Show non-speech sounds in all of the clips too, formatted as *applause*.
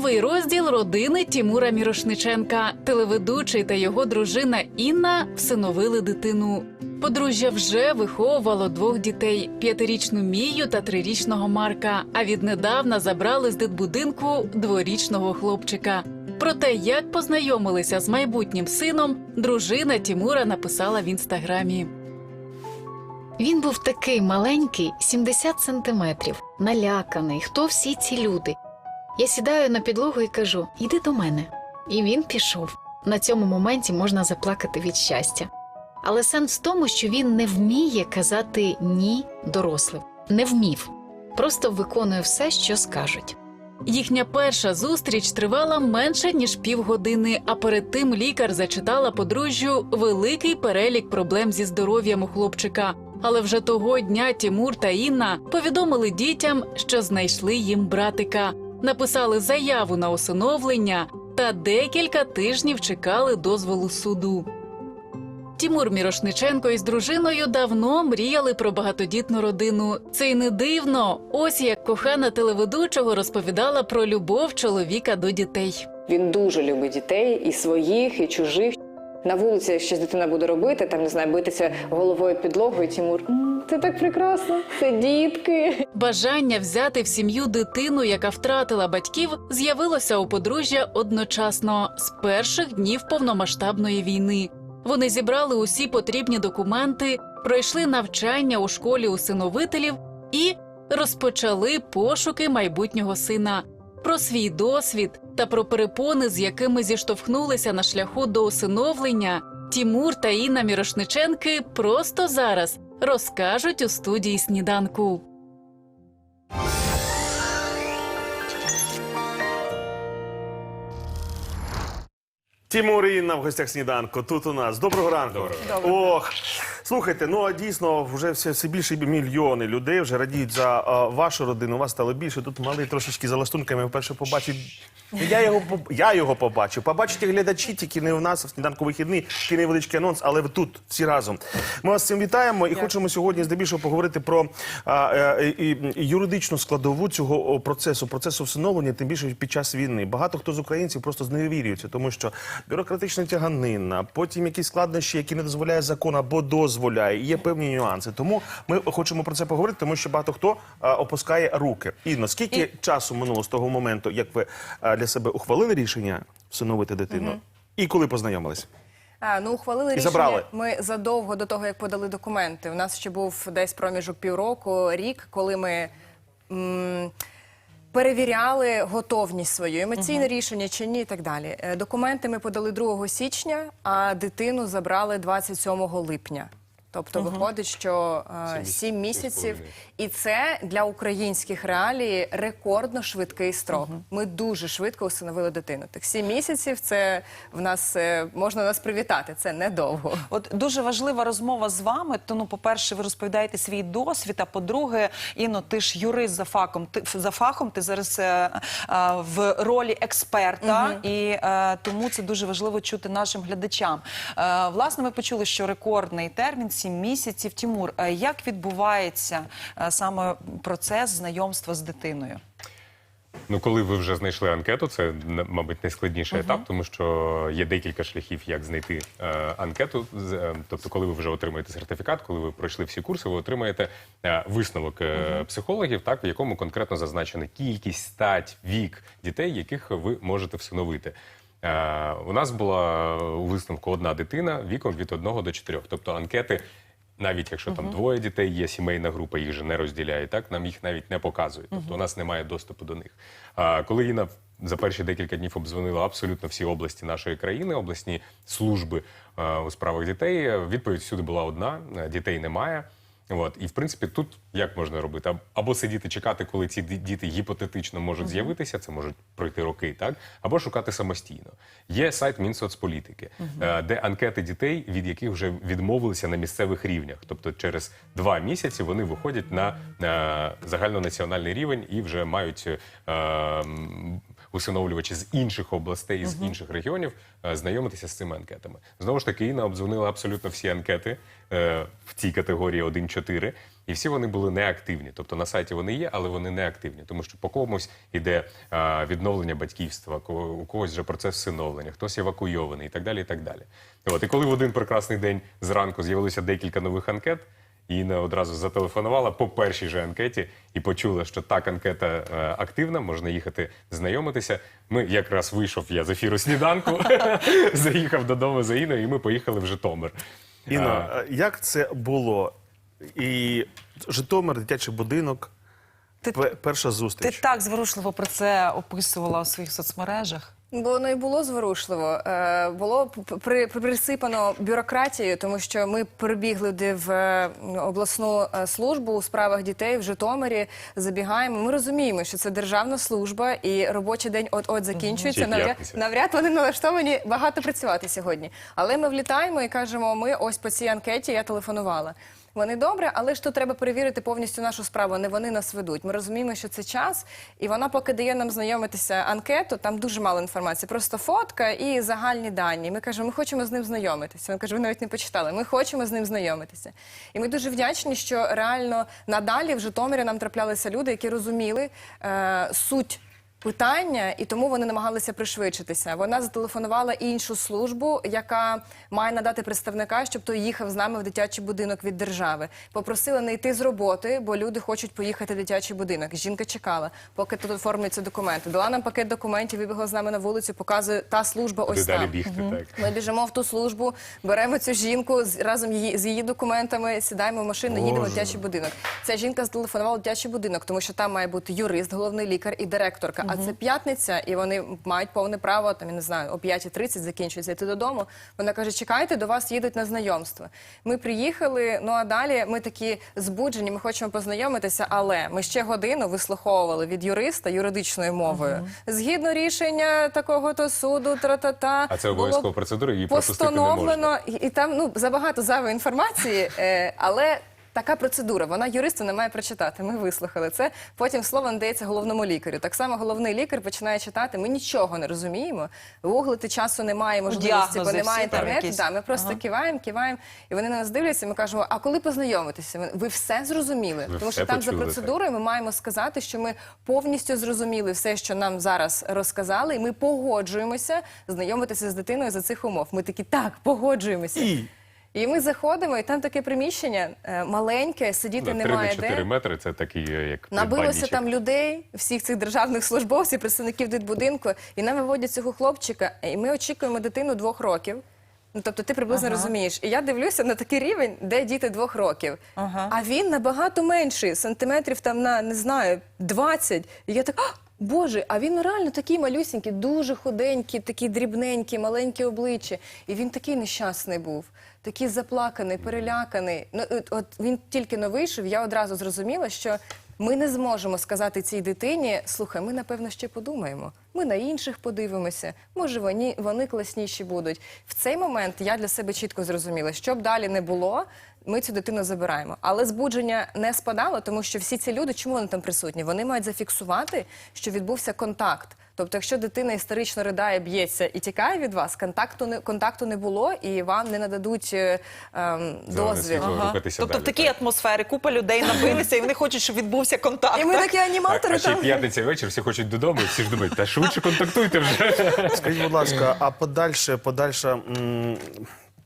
Новий розділ родини Тімура Мірошниченка. Телеведучий та його дружина Інна всиновили дитину. Подружжя вже виховувало двох дітей: п'ятирічну Мію та трирічного Марка. А віднедавна забрали з дитбудинку дворічного хлопчика. Про те, як познайомилися з майбутнім сином, дружина Тімура написала в інстаграмі. Він був такий маленький, 70 сантиметрів, наляканий. Хто всі ці люди? Я сідаю на підлогу і кажу: Йди до мене. І він пішов. На цьому моменті можна заплакати від щастя. Але сенс в тому, що він не вміє казати ні дорослим. Не вмів. Просто виконує все, що скажуть. Їхня перша зустріч тривала менше ніж півгодини. А перед тим лікар зачитала подружжю великий перелік проблем зі здоров'ям у хлопчика. Але вже того дня Тімур та Інна повідомили дітям, що знайшли їм братика, написали заяву на усиновлення та декілька тижнів чекали дозволу суду. Тімур Мірошниченко із дружиною давно мріяли про багатодітну родину. Це й не дивно. Ось як кохана телеведучого розповідала про любов чоловіка до дітей. Він дуже любить дітей, і своїх, і чужих. На вулиці щось дитина буде робити, там не знаю, битися головою під підлогу, і Тимур, «М, це так прекрасно, це дітки. Бажання взяти в сім'ю дитину, яка втратила батьків, з'явилося у подружжя одночасно з перших днів повномасштабної війни. Вони зібрали усі потрібні документи, пройшли навчання у школі усиновителів і розпочали пошуки майбутнього сина. Про свій досвід та про перепони, з якими зіштовхнулися на шляху до усиновлення, Тімур та Інна Мірошниченки просто зараз розкажуть у студії сніданку. Тімур Інна в гостях сніданку. Тут у нас. Доброго ранку. Ох. Слухайте, ну а дійсно вже все, все більше мільйони людей вже радіють за а, вашу родину. Вас стало більше. Тут малий трошечки за лаштунками вперше побачив. Я його поб- я його побачив. Побачите глядачі, тільки не у нас в сніданку вихідний, такий невеличкий анонс, але тут всі разом. Ми вас з цим вітаємо і хочемо сьогодні здебільшого поговорити про а, е, і, і юридичну складову цього о, процесу, процесу всиновлення, тим більше під час війни. Багато хто з українців просто зневірюється, тому що бюрократична тяганина, потім якісь складнощі, які не дозволяє закон або дозволяє. І є певні нюанси. Тому ми хочемо про це поговорити, тому що багато хто а, опускає руки. Інно, скільки часу минуло з того моменту, як ви а, для себе ухвалили рішення всиновити дитину? І коли познайомились? А, ну, ухвалили рішення забрали. ми задовго до того, як подали документи. У нас ще був десь проміжок півроку, рік, коли ми м, перевіряли готовність свою, емоційне рішення чи ні, і так далі. Е, Документи ми подали 2 січня, а дитину забрали 27 липня. Тобто виходить, що сім 7 місяців, і це для українських реалій рекордно швидкий строк. Ми дуже швидко усиновили дитину. Так 7 місяців це в нас е, можна нас привітати. Це недовго. От дуже важлива розмова з вами. То ну, по-перше, ви розповідаєте свій досвід. А по-друге, Інно, ти ж юрист за фахом. Ти за фахом, ти зараз е, е, в ролі експерта, і е, тому це дуже важливо чути нашим глядачам. Е, власне, ми почули, що рекордний термін 7 місяців. Тімур, е, як відбувається саме процес знайомства з дитиною? Ну, коли ви вже знайшли анкету, це мабуть найскладніший етап, тому що є декілька шляхів, як знайти е, анкету. Е, Тобто, коли ви вже отримаєте сертифікат, коли ви пройшли всі курси, ви отримаєте е, висновок е, психологів, так в якому конкретно зазначена кількість, стать, вік дітей, яких ви можете всиновити. Е, у нас була у висновку одна дитина віком від 1 до 4. Тобто анкети навіть якщо там двоє дітей є сімейна група, їх же не розділяє. так нам їх навіть не показують. Тобто у нас немає доступу до них. А коли Інна за перші декілька днів обдзвонила абсолютно всі області нашої країни, обласні служби у справах дітей, відповідь всюди була одна: дітей немає. От і в принципі тут як можна робити? Або сидіти чекати, коли ці діти гіпотетично можуть з'явитися, це можуть пройти роки, так або шукати самостійно. Є сайт Мінсоцполітики, е, де анкети дітей, від яких вже відмовилися на місцевих рівнях. Тобто через два місяці вони виходять на е, загальнонаціональний рівень і вже мають. е, усиновлювачі з інших областей, з інших регіонів, е, знайомитися з цими анкетами. Знову ж таки, Інна обдзвонила абсолютно всі анкети е, в цій категорії 1-4, і всі вони були неактивні. Тобто на сайті вони є, але вони не активні, тому що по комусь іде е, відновлення батьківства, у когось вже процес всиновлення, хтось евакуйований і так далі. І так далі. От і коли в один прекрасний день зранку з'явилося декілька нових анкет. Інна одразу зателефонувала по першій же анкеті і почула, що так анкета е, активна, можна їхати знайомитися. Ми якраз вийшов я з ефіру сніданку, *laughs* заїхав додому за Іною, і ми поїхали в Житомир. Інна, е, як це було? І Житомир, дитячий будинок, Ти- пе- перша Ти зустріч. так зворушливо про це описувала у своїх соцмережах. Бо воно і було зворушливо. Е, було при, присипано бюрократією, тому що ми прибігли в е, обласну е, службу у справах дітей в Житомирі. Забігаємо. Ми розуміємо, що це державна служба, і робочий день от-от закінчується. Навряд, навряд вони налаштовані багато працювати сьогодні. Але ми влітаємо і кажемо: ми ось по цій анкеті я телефонувала. Вони добре, але ж тут треба перевірити повністю нашу справу. Не вони нас ведуть. Ми розуміємо, що це час, і вона поки дає нам знайомитися анкету. Там дуже мало інформації, просто фотка і загальні дані. Ми кажемо, ми хочемо з ним знайомитися. Він каже, ви навіть не почитали. Ми хочемо з ним знайомитися. І ми дуже вдячні, що реально надалі в Житомирі нам траплялися люди, які розуміли е, суть питання, і тому вони намагалися пришвидшитися. Вона зателефонувала іншу службу, яка має надати представника, щоб той їхав з нами в дитячий будинок від держави. Попросила не йти з роботи, бо люди хочуть поїхати в дитячий будинок. Жінка чекала, поки тут оформляться документи. Дала нам пакет документів, вибігла з нами на вулицю, показує та служба. Ось далі там. бігти, так. Ми біжимо в ту службу, беремо цю жінку разом її з її документами, сідаємо в машину, їдемо в дитячий будинок. Ця жінка зателефонувала в дитячий будинок, тому що там має бути юрист, головний лікар і директорка. А це п'ятниця, і вони мають повне право там я не знаю, о 5.30 закінчується йти додому. Вона каже: чекайте, до вас їдуть на знайомство. Ми приїхали. Ну а далі ми такі збуджені. Ми хочемо познайомитися, але ми ще годину вислуховували від юриста юридичною мовою. Згідно рішення такого то суду, тра-та-та. А це обов'язкова процедура, її пропустити не можна. і, і там ну забагато зайвої інформації, е, але. Така процедура, вона юристу не має прочитати. Ми вислухали це. Потім слово надається головному лікарю. Так само головний лікар починає читати. Ми нічого не розуміємо. Гуглити часу немає, можливості, бо немає всі там інтернету. якісь. Да, ми просто Ага. киваємо, киваємо, і вони на нас дивляться. Ми кажемо: а коли познайомитися? Вони, Ви все зрозуміли? Ви Тому все що там за почули, процедурою ми маємо сказати, що ми повністю зрозуміли все, що нам зараз розказали, і ми погоджуємося знайомитися з дитиною за цих умов. Ми такі так, погоджуємося. І І ми заходимо, і там таке приміщення е, маленьке, сидіти 3 на немає 4 де. метри це такий, е, як Набилося там людей, всіх цих державних службовців, представників дитбудинку, і нам виводять цього хлопчика, і ми очікуємо дитину двох років. Ну, тобто ти приблизно Ага. розумієш. І я дивлюся на такий рівень, де діти двох років. Ага. А він набагато менший, сантиметрів там на, не знаю, 20. І я так, «А, Боже, а він реально такий малюсінький, дуже худенький, такий дрібненький, маленьке обличчя. І він такий нещасний був, такий заплаканий, переляканий. Ну, от, от він тільки но вийшов, я одразу зрозуміла, що ми не зможемо сказати цій дитині: слухай, ми напевно ще подумаємо. Ми на інших подивимося. Може, вони, вони класніші будуть. В цей момент я для себе чітко зрозуміла, що б далі не було. Ми цю дитину забираємо, але збудження не спадало, тому що всі ці люди, чому вони там присутні? Вони мають зафіксувати, що відбувся контакт. Тобто, якщо дитина історично ридає, б'ється і тікає від вас, контакту не контакту не було, і вам не нададуть е, ем, дозвіл. рухатися Тобто далі, в такій так. атмосфері купа людей набилися, і вони хочуть, щоб відбувся контакт. І ми так? такі аніматори а ще й там. п'ятниця вечір, всі хочуть додому, і всі ж думають, та швидше контактуйте вже. скажіть, будь ласка, а подальше, подальше м,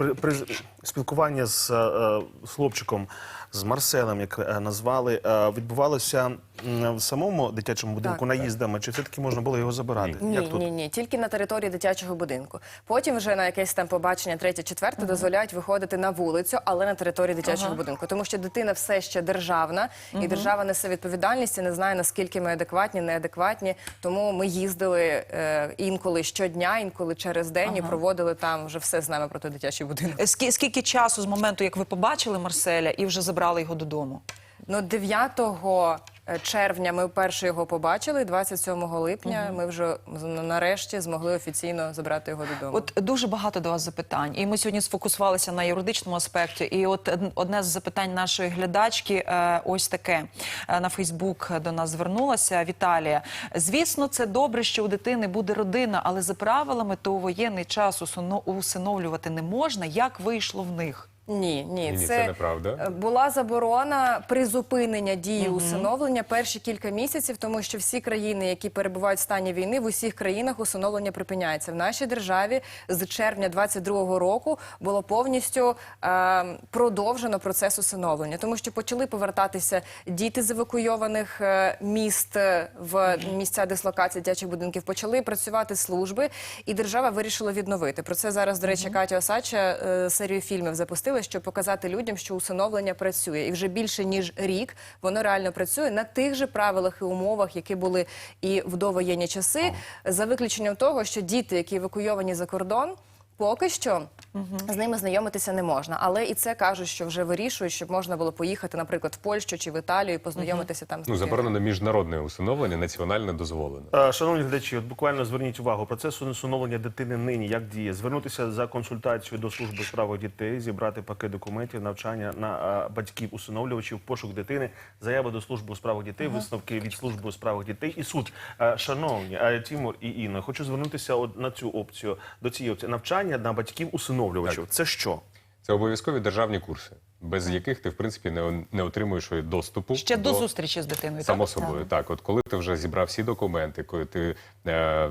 при, при спілкування з, е, з хлопчиком, з Марселем, як е, назвали, е, відбувалося м, в самому дитячому будинку Так. наїздами, чи все-таки можна було його забирати? Ні, Як тут? ні, ні, тільки на території дитячого будинку. Потім вже на якесь там побачення третє, четверте дозволяють виходити на вулицю, але на території дитячого будинку. Тому що дитина все ще державна, і держава несе відповідальність і не знає, наскільки ми адекватні, неадекватні. Тому ми їздили е, інколи щодня, інколи через день і проводили там вже все з нами про той дитячий будинок. Ск Скі- Скільки часу з моменту, як ви побачили Марселя, і вже забрали його додому? Ну, 9 е, червня ми вперше його побачили. 27 липня ми вже нарешті змогли офіційно забрати його додому. От дуже багато до вас запитань, і ми сьогодні сфокусувалися на юридичному аспекті. І от одне з запитань нашої глядачки, е, ось таке Е, на Фейсбук до нас звернулася Віталія. Звісно, це добре, що у дитини буде родина, але за правилами то у воєнний час усино- усиновлювати не можна. Як вийшло в них? Ні, ні, Ні, це, це неправда. е, була заборона призупинення дії усиновлення перші кілька місяців, тому що всі країни, які перебувають в стані війни, в усіх країнах усиновлення припиняється. В нашій державі з червня 22-го року було повністю е, продовжено процес усиновлення, тому що почали повертатися діти з евакуйованих е, міст е, в місця дислокації дитячих будинків, почали працювати служби, і держава вирішила відновити. Про це зараз, до речі, Катя Осача е, серію фільмів запустила, щоб показати людям, що усиновлення працює. І вже більше ніж рік воно реально працює на тих же правилах і умовах, які були і в довоєнні часи, за виключенням того, що діти, які евакуйовані за кордон, поки що. З ними знайомитися не можна, але і це кажуть, що вже вирішують, щоб можна було поїхати, наприклад, в Польщу чи в Італію і познайомитися там з Ну, заборонено міжнародне усиновлення, національне дозволено. Е, Шановні глядачі, от буквально зверніть увагу. Процес усиновлення дитини нині як діє? Звернутися за консультацією до служби справ дітей, зібрати пакет документів, навчання на е, батьків усиновлювачів, пошук дитини, заява до служби у справах дітей, висновки від служби у справах дітей і суд. Е, Шановні Тімур і Інна, хочу звернутися на цю опцію до цієї опції навчання на батьків усиновлювачів. Це що? Це обов'язкові державні курси, без яких ти, в принципі, не, не отримуєш доступу Ще до зустрічі з дитиною. Само так? собою, так. От коли ти вже зібрав всі документи, коли ти е,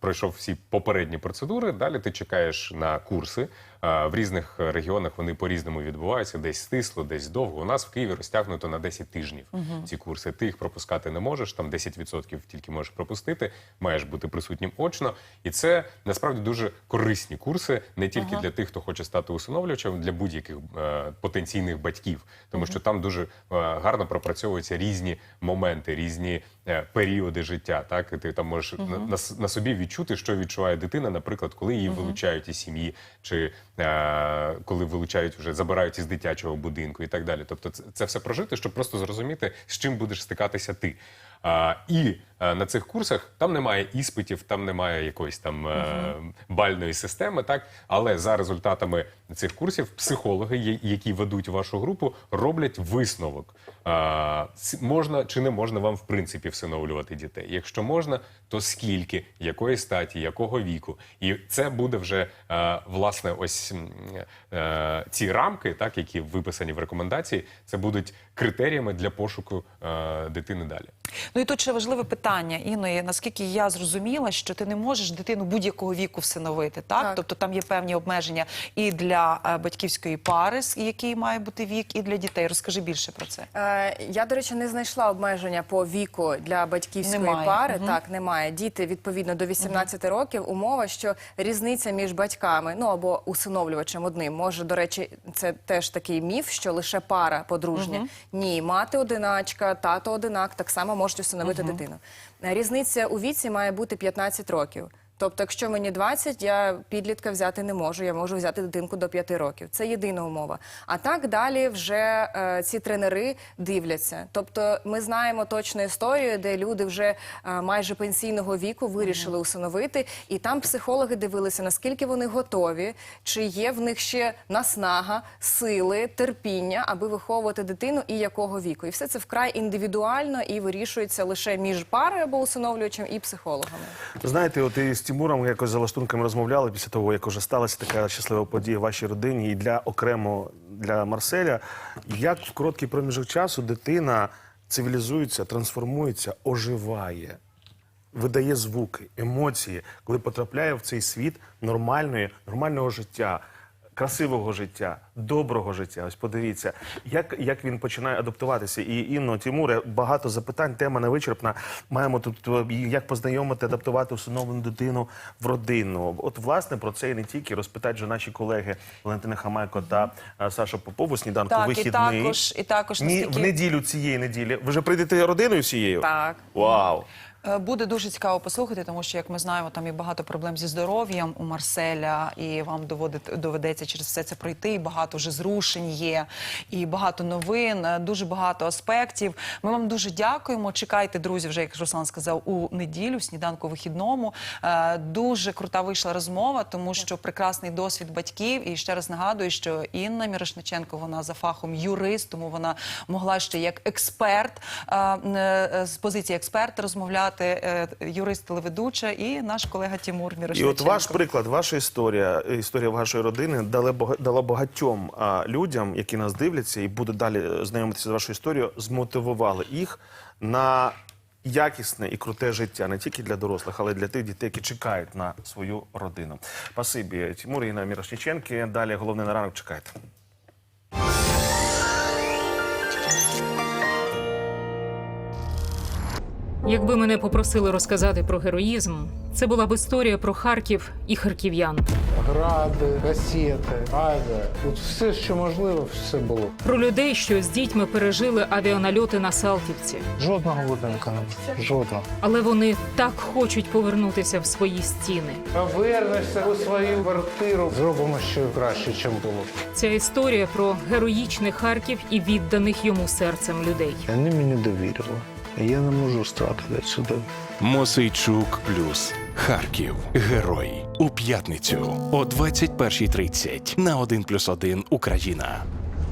пройшов всі попередні процедури, далі ти чекаєш на курси. Е, в різних регіонах вони по-різному відбуваються, десь стисло, десь довго. У нас в Києві розтягнуто на 10 тижнів ці курси. Ти їх пропускати не можеш, там 10% тільки можеш пропустити, маєш бути присутнім очно. І це насправді дуже корисні курси, не тільки для тих, хто хоче стати усиновлювачем, для будь-яких е, потенційних батьків, тому що там дуже е, гарно пропрацьовуються різні моменти, різні е, періоди життя. Так і ти там можеш на, на, на собі відчути, що відчуває дитина, наприклад, коли її вилучають із сім'ї, чи е, коли вилучають вже забирають із дитячого будинку і так далі. Тобто, це, це все прожити, щоб просто зрозуміти, з чим будеш стикатися ти. А, і на цих курсах там немає іспитів, там немає якоїсь там угу. бальної системи, так але за результатами цих курсів психологи, які ведуть вашу групу, роблять висновок. А, можна чи не можна вам в принципі всиновлювати дітей? Якщо можна, то скільки, якої статі, якого віку? І це буде вже е, власне ось м, е, ці рамки, так які виписані в рекомендації, це будуть критеріями для пошуку е, дитини далі. Ну і тут ще важливе питання, Інно, і наскільки я зрозуміла, що ти не можеш дитину будь-якого віку всиновити, так? Так. Тобто там є певні обмеження і для батьківської пари, з який має бути вік, і для дітей. Розкажи більше про це. Е, Я, до речі, не знайшла обмеження по віку для батьківської Немає. пари. Мгм. Так, немає. Діти відповідно до 18 років. Умова, що різниця між батьками, ну або усиновлювачем одним, може, до речі, це теж такий міф, що лише пара подружня. Ні, мати одиначка, тато одинак так само можуть усиновити дитину. Е, Різниця у віці має бути 15 років. Тобто, якщо мені 20, я підлітка взяти не можу, я можу взяти дитинку до 5 років. Це єдина умова. А так далі вже е, ці тренери дивляться. Тобто, ми знаємо точну історію, де люди вже е, майже пенсійного віку вирішили усиновити, і там психологи дивилися, наскільки вони готові, чи є в них ще наснага, сили, терпіння, аби виховувати дитину і якого віку. І все це вкрай індивідуально і вирішується лише між парою або усиновлювачем і психологами. Знаєте, от і з Тимуром якось за лаштунками розмовляли після того, як вже сталася така щаслива подія в вашій родині, і для окремо для Марселя. Як в короткий проміжок часу дитина цивілізується, трансформується, оживає, видає звуки, емоції, коли потрапляє в цей світ нормальної, нормального життя. Красивого життя, доброго життя. Ось подивіться, як, як він починає адаптуватися. І Інно, Тимуре, багато запитань, тема невичерпна. Маємо тут е, як познайомити, адаптувати усиновлену дитину в родину. От, власне, про це і не тільки розпитають же наші колеги Валентина Хамайко та е, Саша Попов у сніданку Так, і також, і також Ні, наскільки... в неділю цієї неділі. Ви вже прийдете родиною всією? Так. Вау! Е, Буде дуже цікаво послухати, тому що, як ми знаємо, там є багато проблем зі здоров'ям у Марселя, і вам доводить, доведеться через все це пройти. І багато вже зрушень є, і багато новин, е, дуже багато аспектів. Ми вам дуже дякуємо. Чекайте, друзі, вже як Руслан сказав, у неділю, сніданку вихідному. Е, Дуже крута вийшла розмова, тому що прекрасний досвід батьків. І ще раз нагадую, що Інна Мірошниченко, вона за фахом юрист, тому вона могла ще як експерт з позиції експерта розмовляти, е, юрист телеведуча і наш колега Тимур І от ваш приклад, ваша історія, історія вашої родини дала бага- багатьом людям, які нас дивляться і будуть далі е, знайомитися з вашою історією, змотивували їх на якісне і круте життя не тільки для дорослих, але й для тих дітей, які чекають на свою родину. Спасибі, Тимур Інна Мірошніченки. Далі головне на ранок чекайте. Якби мене попросили розказати про героїзм, це була б історія про Харків і харків'ян, гради, касети, авіа. От все, що можливо, все було. про людей, що з дітьми пережили авіанальоти на Салтівці. Жодного будинку не було. Жодного. Але вони так хочуть повернутися в свої стіни. Повернешся у свою квартиру. Зробимо ще краще, ніж було. Ця історія про героїчний Харків і відданих йому серцем людей. Вони мені довірили. Я не можу стратити сюди. Мосейчук плюс Харків. Герой у п'ятницю о 21.30 на 1+,1 Україна.